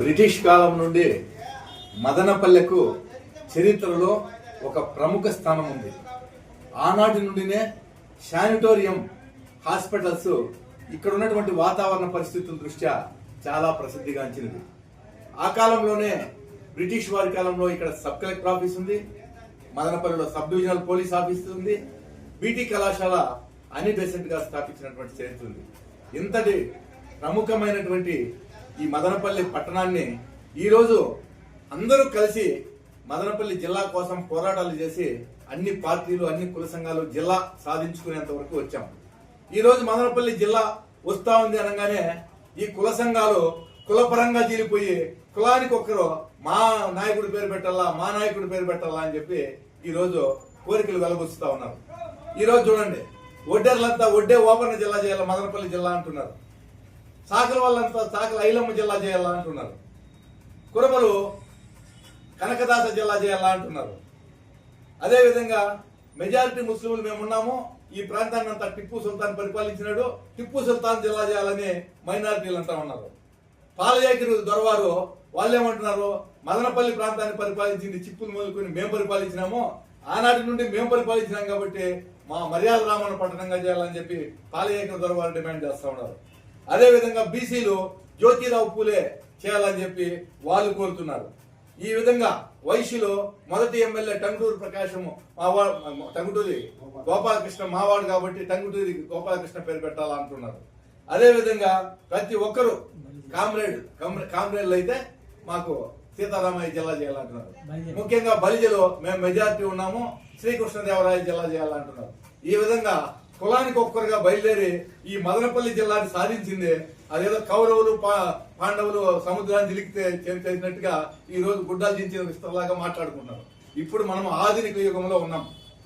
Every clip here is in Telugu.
బ్రిటిష్ కాలం నుండి మదనపల్లెకు చరిత్రలో ఒక ప్రముఖ స్థానం ఉంది. ఆనాటి నుండినే శానిటోరియం హాస్పిటల్స్ ఇక్కడ ఉన్నటువంటి వాతావరణ పరిస్థితుల దృష్ట్యా చాలా ప్రసిద్ధిగాంచినది ఆ కాలంలోనే బ్రిటిష్ వారి కాలంలో ఇక్కడ సబ్ కలెక్టర్ ఆఫీస్ ఉంది మదనపల్లిలో సబ్ డివిజనల్ పోలీస్ ఆఫీస్ ఉంది బీటీ కళాశాల అని బెసెంట్గా స్థాపించినటువంటి చరిత్ర ఉంది. ఇంతటి ప్రముఖమైనటువంటి ఈ మదనపల్లి పట్టణాన్ని ఈరోజు అందరూ కలిసి మదనపల్లి జిల్లా కోసం పోరాటాలు చేసి అన్ని పార్టీలు అన్ని కుల సంఘాలు జిల్లా సాధించుకునేంత వరకు వచ్చాం. ఈరోజు మదనపల్లి జిల్లా వస్తా ఉంది అనగానే ఈ కుల సంఘాలు కులపరంగా తీరిపోయి కులానికి ఒక్కరు మా నాయకుడి పేరు పెట్టాలా మా నాయకుడి పేరు పెట్టాలా అని చెప్పి ఈరోజు కోరికలు వెలగొస్తా ఉన్నారు. ఈరోజు చూడండి ఒడ్డర్లంతా ఒడ్డే ఓపెన్ జిల్లా చేయాలి మదనపల్లి జిల్లా అంటున్నారు. సాకల వాళ్ళంతా సాకల ఐలమ్మ జిల్లా చేయాలా అంటున్నారు. కురమలు కనకదాస జిల్లా చేయాలా అంటున్నారు. అదేవిధంగా మెజారిటీ ముస్లింలు మేము ఉన్నాము ఈ ప్రాంతాన్ని అంతా టిప్పు సుల్తాన్ పరిపాలించినాడు టిప్పు సుల్తాన్ జిల్లా చేయాలని మైనారిటీలు అంటా ఉన్నారు పాలయాకిరి దొరవారు వాళ్ళేమంటున్నారు మదనపల్లి ప్రాంతాన్ని పరిపాలించింది చిప్పులు మొదలుకొని మేము పరిపాలించినాము ఆనాటి నుండి మేము పరిపాలించినాం కాబట్టి మా మర్యాద రామణ పట్టణంగా చేయాలని చెప్పి పాలయాకిరి దొరవారు డిమాండ్ చేస్తా ఉన్నారు. అదే విధంగా బీసీలు జ్యోతిరావు పూలే చేయాలని చెప్పి వాళ్ళు కోరుతున్నారు. ఈ విధంగా వైశ్యులు మొదటి ఎమ్మెల్యే టంగుటూరు ప్రకాశం మావా టంగుటూరి గోపాలకృష్ణ మావాడు కాబట్టి టంగుటూరి గోపాలకృష్ణ పేరు పెట్టాలంటున్నారు. అదే విధంగా ప్రతి ఒక్కరు కామ్రేడ్ కామ్రే- కామ్రేడ్లు అయితే మాకు సీతారామయ్య జిల్లా చేయాలంటున్నారు. ముఖ్యంగా బలిజలో మేము మెజారిటీ ఉన్నాము శ్రీకృష్ణదేవరాయ జిల్లా చేయాలంటున్నారు. ఈ విధంగా కులానికి ఒక్కరుగా బయలుదేరి ఈ మదనపల్లి జిల్లాని సాధించింది. అదేదో కౌరవులు పా- పాండవులు సముద్రాన్ని దిలికితే చేసినట్టుగా ఈ రోజు గుడ్డలు దించిన విస్తరలాగా మాట్లాడుకున్నారు ఇప్పుడు మనం ఆధునిక యుగంలో ఉన్నాం.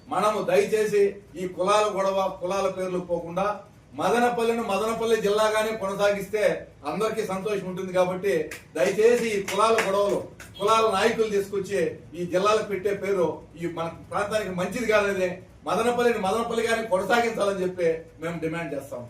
మనము దయచేసి ఈ కులాల గొడవ కులాల పేర్లు పోకుండా మదనపల్లిని మదనపల్లి జిల్లాగానే కొనసాగిస్తే అందరికీ సంతోషం ఉంటుంది కాబట్టి దయచేసి ఈ కులాల గొడవలు కులాల నాయకులు తీసుకొచ్చి ఈ జిల్లాలకు పెట్టే పేరు ఈ మన ప్రాంతానికి మంచిది కాదని మదనపల్లిని మదనపల్లి గారిని కొనసాగించాలని చెప్పి మేము డిమాండ్ చేస్తాం.